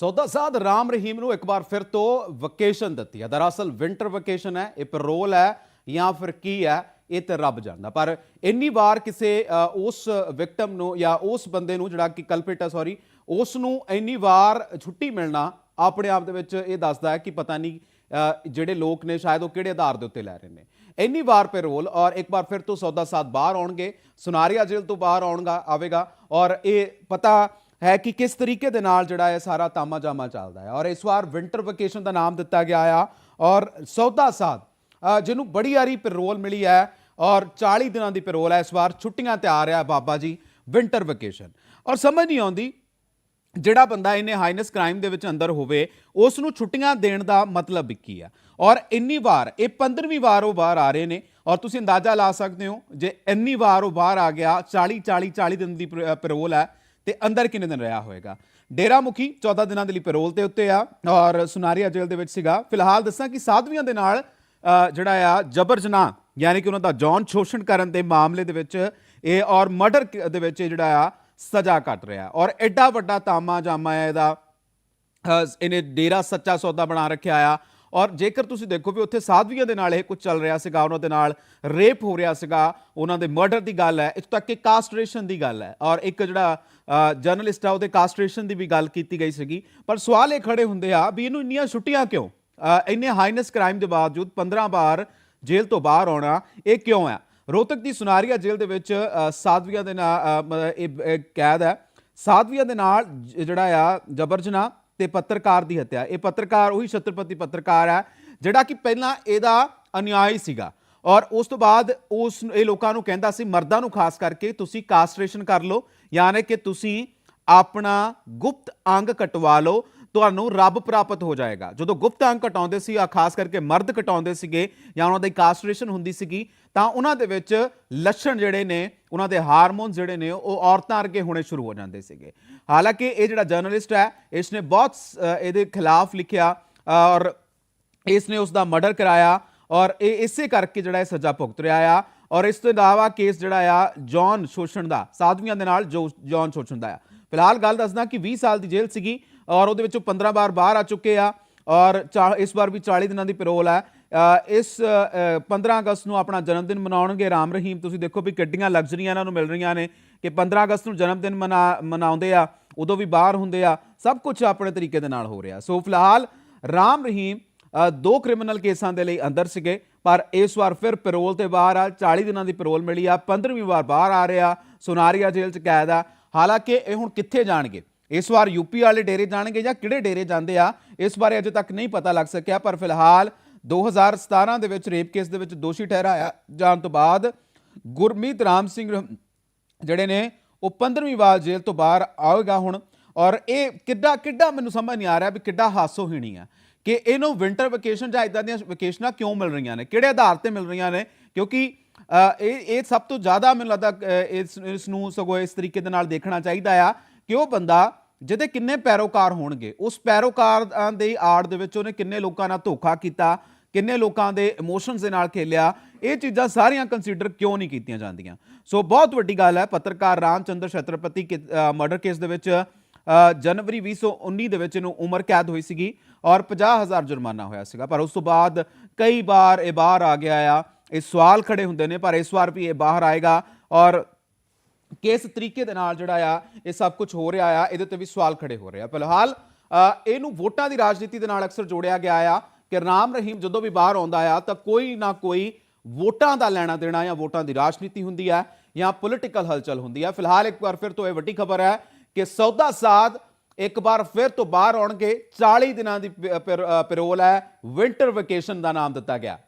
ਸੌਦਾ ਸਾਧ ਰਾਮ ਰਹੀਮ ਨੂੰ ਇੱਕ ਵਾਰ ਫਿਰ ਤੋਂ ਵਕੇਸ਼ਨ ਦਿੱਤੀ ਹੈ। ਦਰਅਸਲ ਵਿੰਟਰ ਵਕੇਸ਼ਨ ਹੈ, ਇਹ ਪੈਰੋਲ ਹੈ ਜਾਂ ਫਿਰ ਕੀ ਹੈ, ਇਹ ਤੇ ਰੱਬ ਜਾਣਦਾ। ਪਰ ਇੰਨੀ ਵਾਰ ਕਿਸੇ ਉਸ ਵਿਕਟਮ ਨੂੰ ਜਾਂ ਉਸ ਬੰਦੇ ਨੂੰ ਜਿਹੜਾ ਕਿ ਕਲਪਿਟ ਹੈ ਸੌਰੀ ਉਸ ਨੂੰ ਇੰਨੀ ਵਾਰ ਛੁੱਟੀ ਮਿਲਣਾ ਆਪਣੇ ਆਪ ਦੇ ਵਿੱਚ ਇਹ ਦੱਸਦਾ ਹੈ ਕਿ ਪਤਾ ਨਹੀਂ ਜਿਹੜੇ ਲੋਕ ਨੇ ਸ਼ਾਇਦ ਉਹ ਕਿਹੜੇ ਆਧਾਰ ਦੇ ਉੱਤੇ ਲੈ ਰਹੇ ਨੇ। ਇੰਨੀ ਵਾਰ ਪੈਰੋਲ ਔਰ ਇੱਕ ਵਾਰ ਫਿਰ ਤੋਂ ਸੌਦਾ ਸਾਧ ਬਾਹਰ ਆਉਣਗੇ, ਸੁਨਾਰੀਆ ਜੇਲ੍ਹ ਤੋਂ ਬਾਹਰ ਆਉਣਗਾ, ਆਵੇਗਾ ਔਰ ਇਹ ਪਤਾ ਹੈ ਕਿ ਕਿਸ ਤਰੀਕੇ ਦੇ ਨਾਲ ਜਿਹੜਾ ਹੈ ਸਾਰਾ ਤਾਮਾ ਜਾਮਾ ਚੱਲਦਾ ਹੈ। ਔਰ ਇਸ ਵਾਰ ਵਿੰਟਰ ਵਕੇਸ਼ਨ ਦਾ ਨਾਮ ਦਿੱਤਾ ਗਿਆ ਆ। ਔਰ ਸੌਦਾ ਸਾਧ ਜਿਹਨੂੰ ਬੜੀ ਯਾਰੀ ਪੈਰੋਲ ਮਿਲੀ ਹੈ ਔਰ 40 ਦਿਨਾਂ ਦੀ ਪੈਰੋਲ ਹੈ। ਇਸ ਵਾਰ ਛੁੱਟੀਆਂ ਤੇ ਆ ਰਿਹਾ ਬਾਬਾ ਜੀ ਵਿੰਟਰ ਵਕੇਸ਼ਨ ਔਰ ਸਮਝ ਨਹੀਂ ਆਉਂਦੀ, ਜਿਹੜਾ ਬੰਦਾ ਇਹਨੇ ਹਾਈਨੈਸ ਕ੍ਰਾਈਮ ਦੇ ਵਿੱਚ ਅੰਦਰ ਹੋਵੇ ਉਸ ਨੂੰ ਛੁੱਟੀਆਂ ਦੇਣ ਦਾ ਮਤਲਬ ਵੀ ਕੀ ਹੈ? ਔਰ ਇੰਨੀ ਵਾਰ, ਇਹ 15ਵੀਂ ਵਾਰ ਉਹ ਬਾਹਰ ਆ ਰਹੇ ਨੇ। ਔਰ ਤੁਸੀਂ ਅੰਦਾਜ਼ਾ ਲਾ ਸਕਦੇ ਹੋ, ਜੇ ਇੰਨੀ ਵਾਰ ਉਹ ਬਾਹਰ ਆ ਗਿਆ 40 40 40 ਦਿਨ ਦੀ ਪੈਰੋਲ ਹੈ ਤੇ ਅੰਦਰ ਕਿੰਨੇ ਦਿਨ ਰਿਹਾ ਹੋਏਗਾ? ਡੇਰਾ ਮੁਖੀ 14 ਦਿਨਾਂ ਦੇ ਲਈ ਪੈਰੋਲ ਤੇ ਉੱਤੇ ਆ ਔਰ ਸੁਨਾਰੀਆ ਜੇਲ੍ਹ ਦੇ ਵਿੱਚ ਸੀਗਾ। ਫਿਲਹਾਲ ਦੱਸਾਂ ਕਿ ਸਾਧਵੀਆਂ ਦੇ ਨਾਲ ਜਿਹੜਾ ਆ, ਜਬਰ ਜਨਾਹ, ਯਾਨੀ ਕਿ ਉਹਨਾਂ ਦਾ ਜੌਨ ਸ਼ੋਸ਼ਣ ਕਰਨ ਦੇ ਮਾਮਲੇ ਦੇ ਵਿੱਚ ਇਹ ਔਰ ਮਰਡਰ ਦੇ ਵਿੱਚ ਇਹ ਜਿਹੜਾ ਆ, ਸਜ਼ਾ ਕੱਟ ਰਿਹਾ। ਔਰ ਐਡਾ ਵੱਡਾ ਤਾਮਾ ਜਾਮਾ ਹੈ ਇਹਦਾ ਇਹਨੇ ਡੇਰਾ ਸੱਚਾ ਸੌਦਾ ਬਣਾ ਰੱਖਿਆ ਆ। ਔਰ ਜੇਕਰ ਤੁਸੀਂ ਦੇਖੋ ਵੀ ਉੱਥੇ ਸਾਧਵੀਆਂ ਦੇ ਨਾਲ ਇਹ ਕੁਝ ਚੱਲ ਰਿਹਾ ਸੀਗਾ, ਉਹਨਾਂ ਦੇ ਨਾਲ ਰੇਪ ਹੋ ਰਿਹਾ ਸੀਗਾ, ਉਹਨਾਂ ਦੇ ਮਰਡਰ ਦੀ ਗੱਲ ਹੈ, ਇੱਥੋਂ ਤੱਕ ਕਿ ਕਾਸਟ੍ਰੇਸ਼ਨ ਦੀ ਗੱਲ ਹੈ। ਔਰ ਇੱਕ ਜਿਹੜਾ ਜਰਨਲਿਸਟ ਆ, ਉਹਦੇ ਕਾਸਟ੍ਰੇਸ਼ਨ ਦੀ ਵੀ ਗੱਲ ਕੀਤੀ ਗਈ ਸੀਗੀ। ਪਰ ਸਵਾਲ ਇਹ ਖੜੇ ਹੁੰਦੇ ਆ ਵੀ ਇਹਨੂੰ ਇੰਨੀਆਂ ਛੁੱਟੀਆਂ ਕਿਉਂ? ਇੰਨੇ ਹਾਈਨੈਸ ਕ੍ਰਾਈਮ ਦੇ ਬਾਵਜੂਦ 15 ਵਾਰ ਜੇਲ੍ਹ ਤੋਂ ਬਾਹਰ ਆਉਣਾ, ਇਹ ਕਿਉਂ ਆ ਰੋਹਤਕ ਦੀ ਸੁਨਾਰੀਆ ਜੇਲ੍ਹ ਦੇ ਵਿੱਚ ਸਾਧਵੀਆਂ ਦੇ ਨਾਲ ਇਹ ਇਹ ਕੈਦ ਹੈ। ਸਾਧਵੀਆਂ ਦੇ ਨਾਲ ਜ- ਜਿਹੜਾ ਆ, ਜਬਰ ਜਨਾਹ ਤੇ ਪੱਤਰਕਾਰ ਦੀ ਹੱਤਿਆ। ਇਹ ਪੱਤਰਕਾਰ ਉਹੀ ਛਤਰਪਤੀ ਪੱਤਰਕਾਰ ਹੈ, ਜਿਹੜਾ ਕਿ ਪਹਿਲਾਂ ਇਹਦਾ ਅਨਿਆਈ ਸੀਗਾ। ਔਰ ਉਸ ਤੋਂ ਬਾਅਦ ਉਸ ਇਹ ਲੋਕਾਂ ਨੂੰ ਕਹਿੰਦਾ ਸੀ, ਮਰਦਾਂ ਨੂੰ ਖਾਸ ਕਰਕੇ ਤੁਸੀਂ ਕਾਸਟ੍ਰੇਸ਼ਨ ਕਰ ਲਓ, ਯਾਨੀ ਕਿ ਤੁਸੀਂ ਆਪਣਾ ਗੁਪਤ ਅੰਗ ਕਟਵਾ ਲਓ ਤੁਹਾਨੂੰ ਰੱਬ ਪ੍ਰਾਪਤ ਹੋ ਜਾਏਗਾ। ਜਦੋਂ ਗੁਪਤ ਅੰਗ ਕਟਾਉਂਦੇ ਸੀ ਆ ਖਾਸ ਕਰਕੇ ਮਰਦ ਕਟਾਉਂਦੇ ਸੀਗੇ ਜਾਂ ਉਹਨਾਂ ਦੀ ਕਾਸਟ੍ਰੇਸ਼ਨ ਹੁੰਦੀ ਸੀਗੀ, ਤਾਂ ਉਹਨਾਂ ਦੇ ਵਿੱਚ ਲੱਛਣ ਜਿਹੜੇ ਨੇ, ਉਹਨਾਂ ਦੇ ਹਾਰਮੋਨ ਜਿਹੜੇ ਨੇ, ਉਹ ਔਰਤਾਂ ਅਰਗੇ ਹੋਣੇ ਸ਼ੁਰੂ ਹੋ ਜਾਂਦੇ ਸੀਗੇ। ਹਾਲਾਂਕਿ ਇਹ ਜਿਹੜਾ ਜਰਨਲਿਸਟ ਹੈ ਇਸ ਨੇ ਬਹੁਤ ਇਹਦੇ ਖਿਲਾਫ ਲਿਖਿਆ ਔਰ ਇਸ ਨੇ ਉਸ ਦਾ ਮਰਡਰ ਕਰਾਇਆ, ਔਰ ਇਹ ਇਸੇ ਕਰਕੇ ਜਿਹੜਾ ਇਹ ਸਜ਼ਾ ਭੁਗਤ ਰਿਹਾ ਆ। ਔਰ ਇਸ ਤੋਂ ਇਲਾਵਾ ਕੇਸ ਜਿਹੜਾ ਆ, ਜੌਨ ਸ਼ੋਸ਼ਣ ਦਾ, ਸਾਧਵੀਆਂ ਦੇ ਨਾਲ ਜੋ ਜੌਨ ਸ਼ੋਸ਼ਣ ਦਾ ਆ। ਫਿਲਹਾਲ ਗੱਲ ਦੱਸਦਾ ਕਿ 20 ਸਾਲ ਦੀ ਜੇਲ੍ਹ ਸੀਗੀ ਔਰ ਉਹਦੇ ਵਿੱਚੋਂ 15 ਵਾਰ ਬਾਹਰ ਆ ਚੁੱਕੇ ਆ ਔਰ ਚਾ- ਇਸ ਵਾਰ ਵੀ 40 ਦਿਨਾਂ ਦੀ ਪੈਰੋਲ ਹੈ ਇਸ ਅ, 15 ਅਗਸਤ ਨੂੰ ਆਪਣਾ ਜਨਮ ਦਿਨ ਮਨਾਉਣਗੇ। ਰਾਮ ਰਹੀਮ ਤੁਸੀਂ ਦੇਖੋ ਵੀ ਕਿੱਡੀਆਂ ਲਗਜ਼ਰੀਆਂ ਇਹਨਾਂ ਨੂੰ ਮਿਲ ਰਹੀਆਂ ਨੇ ਕਿ 15 ਅਗਸਤ ਨੂੰ ਜਨਮ ਦਿਨ ਮਨਾ ਮਨਾਉਂਦੇ ਆ ਉਦੋਂ ਵੀ ਬਾਹਰ ਹੁੰਦੇ ਆ ਸਭ ਕੁਝ ਆਪਣੇ ਤਰੀਕੇ ਦੇ ਨਾਲ ਹੋ ਰਿਹਾ। ਸੋ ਫਿਲਹਾਲ ਰਾਮ ਰਹੀਮ ਦੋ ਕ੍ਰਿਮੀਨਲ ਕੇਸਾਂ ਦੇ ਲਈ ਅੰਦਰ ਸੀਗੇ ਪਰ ਇਸ ਵਾਰ ਫਿਰ ਪੈਰੋਲ ਤੇ ਬਾਹਰ ਆ 40 ਦਿਨਾਂ ਦੀ ਪੈਰੋਲ ਮਿਲੀ ਆ 15ਵੀਂ ਵਾਰ ਬਾਹਰ ਆ ਰਿਹਾ ਸੁਨਾਰੀਆ ਜੇਲ੍ਹ ਚ ਕੈਦ ਆ। ਹਾਲਾਂਕਿ ਇਹ ਹੁਣ ਕਿੱਥੇ ਜਾਣਗੇ? ਇਸ ਵਾਰ ਯੂਪੀ ਵਾਲੇ ਡੇਰੇ ਜਾਣਗੇ ਜਾਂ ਕਿਹੜੇ ਡੇਰੇ ਜਾਂਦੇ ਆ, ਇਸ ਬਾਰੇ ਅਜੇ ਤੱਕ ਨਹੀਂ ਪਤਾ ਲੱਗ ਸਕਿਆ, ਪਰ ਫਿਲਹਾਲ 2017 ਦੇ ਵਿੱਚ ਰੇਪ ਕੇਸ ਦੇ ਵਿੱਚ ਦੋਸ਼ੀ ਠਹਿਰਾਇਆ ਜਾਣ ਤੋਂ ਬਾਅਦ ਗੁਰਮੀਤ ਰਾਮ ਸਿੰਘ ਜਿਹੜੇ ਨੇ, ਉਹ 15ਵੀਂ ਵਾਰ ਜੇਲ੍ਹ ਤੋਂ ਬਾਹਰ ਆਵੇਗਾ ਹੁਣ ਔਰ ਇਹ ਕਿੱਡਾ ਕਿੱਡਾ ਮੈਨੂੰ ਸਮਝ ਨਹੀਂ ਆ ਰਿਹਾ ਵੀ ਕਿੱਡਾ ਹਾਸੋਹੀਣੀ ਆ ਕਿ ਇਹਨੂੰ ਵਿੰਟਰ ਵਕੇਸ਼ਨ ਜਾਂ ਇਦਾਂ ਦੀਆਂ ਵਕੇਸ਼ਨਾਂ ਕਿਉਂ ਮਿਲ ਰਹੀਆਂ ਨੇ, ਕਿਹੜੇ ਆਧਾਰ ਤੇ ਮਿਲ ਰਹੀਆਂ ਨੇ, ਕਿਉਂਕਿ ਇਹ ਇਹ ਸਭ ਤੋਂ ਜ਼ਿਆਦਾ ਮੈਨੂੰ ਲੱਗਦਾ ਇਸ ਇਸ ਨੂੰ ਸਗੋਂ ਇਸ ਤਰੀਕੇ ਦੇ ਨਾਲ ਦੇਖਣਾ ਚਾਹੀਦਾ ਆ ਕਿ ਉਹ ਬੰਦਾ ਜਿਹਦੇ ਕਿੰਨੇ ਪੈਰੋਕਾਰ ਹੋਣਗੇ ਉਸ ਪੈਰੋਕਾਰ ਦੇ ਆੜ ਦੇ ਵਿੱਚ ਉਹਨੇ ਕਿੰਨੇ ਲੋਕਾਂ ਨਾਲ ਧੋਖਾ ਕੀਤਾ ਕਿੰਨੇ ਲੋਕਾਂ ਦੇ ਇਮੋਸ਼ਨਸ ਦੇ ਨਾਲ ਖੇਲਿਆ ਇਹ ਚੀਜ਼ਾਂ ਸਾਰੀਆਂ ਕੰਸੀਡਰ ਕਿਉਂ ਨਹੀਂ ਕੀਤੀਆਂ ਜਾਂਦੀਆਂ? ਸੋ ਬਹੁਤ ਵੱਡੀ ਗੱਲ ਹੈ ਪੱਤਰਕਾਰ ਰਾਮਚੰਦਰ ਛਤਰਪਤੀ ਮਰਡਰ ਕੇਸ ਦੇ ਵਿੱਚ ਅ, ਜਨਵਰੀ 2019 ਦੇ ਵਿੱਚ ਇਹਨੂੰ ਉਮਰ ਕੈਦ ਹੋਈ ਸੀਗੀ ਔਰ 50000 ਜੁਰਮਾਨਾ ਹੋਇਆ ਸੀਗਾ। ਪਰ ਉਸ ਤੋਂ ਬਾਅਦ ਕਈ ਵਾਰ ਇਹ ਬਾਹਰ ਆ ਗਿਆ ਆ ਇਹ ਸਵਾਲ ਖੜੇ ਹੁੰਦੇ ਨੇ ਪਰ ਇਸ ਵਾਰ ਵੀ ਇਹ ਬਾਹਰ ਆਏਗਾ ਔਰ ਕਿਸ ਤਰੀਕੇ ਦੇ ਨਾਲ ਜਿਹੜਾ ਆ, ਇਹ ਸਭ ਕੁਝ ਹੋ ਰਿਹਾ ਆ, ਇਹਦੇ ਤੇ ਵੀ ਸਵਾਲ ਖੜੇ ਹੋ ਰਹੇ ਆ। ਫਿਲਹਾਲ ਇਹਨੂੰ ਵੋਟਾਂ ਦੀ ਰਾਜਨੀਤੀ ਦੇ ਨਾਲ ਅਕਸਰ ਜੋੜਿਆ ਗਿਆ ਆ ਕਿ ਰਾਮ ਰਹੀਮ ਜਦੋਂ ਵੀ ਬਾਹਰ ਆਉਂਦਾ ਆ, ਤਾਂ ਕੋਈ ਨਾ ਕੋਈ ਵੋਟਾਂ ਦਾ ਲੈਣਾ ਦੇਣਾ ਜਾਂ ਵੋਟਾਂ ਦੀ ਰਾਜਨੀਤੀ ਹੁੰਦੀ ਆ ਜਾਂ ਪੋਲਿਟੀਕਲ ਹਲਚਲ ਹੁੰਦੀ ਆ। ਫਿਲਹਾਲ ਇੱਕ ਵਾਰ ਫਿਰ ਤੋਂ ਇਹ ਵੱਡੀ ਖਬਰ ਹੈ ਕਿ ਸੌਦਾ ਸਾਧ ਇੱਕ ਵਾਰ ਫਿਰ ਤੋਂ ਬਾਹਰ ਆਉਣਗੇ। 40 ਦਿਨਾਂ ਦੀ ਪ- ਪੈਰੋਲ ਹੈ। ਵਿੰਟਰ ਵੈਕੇਸ਼ਨ ਦਾ ਨਾਮ ਦਿੱਤਾ ਗਿਆ।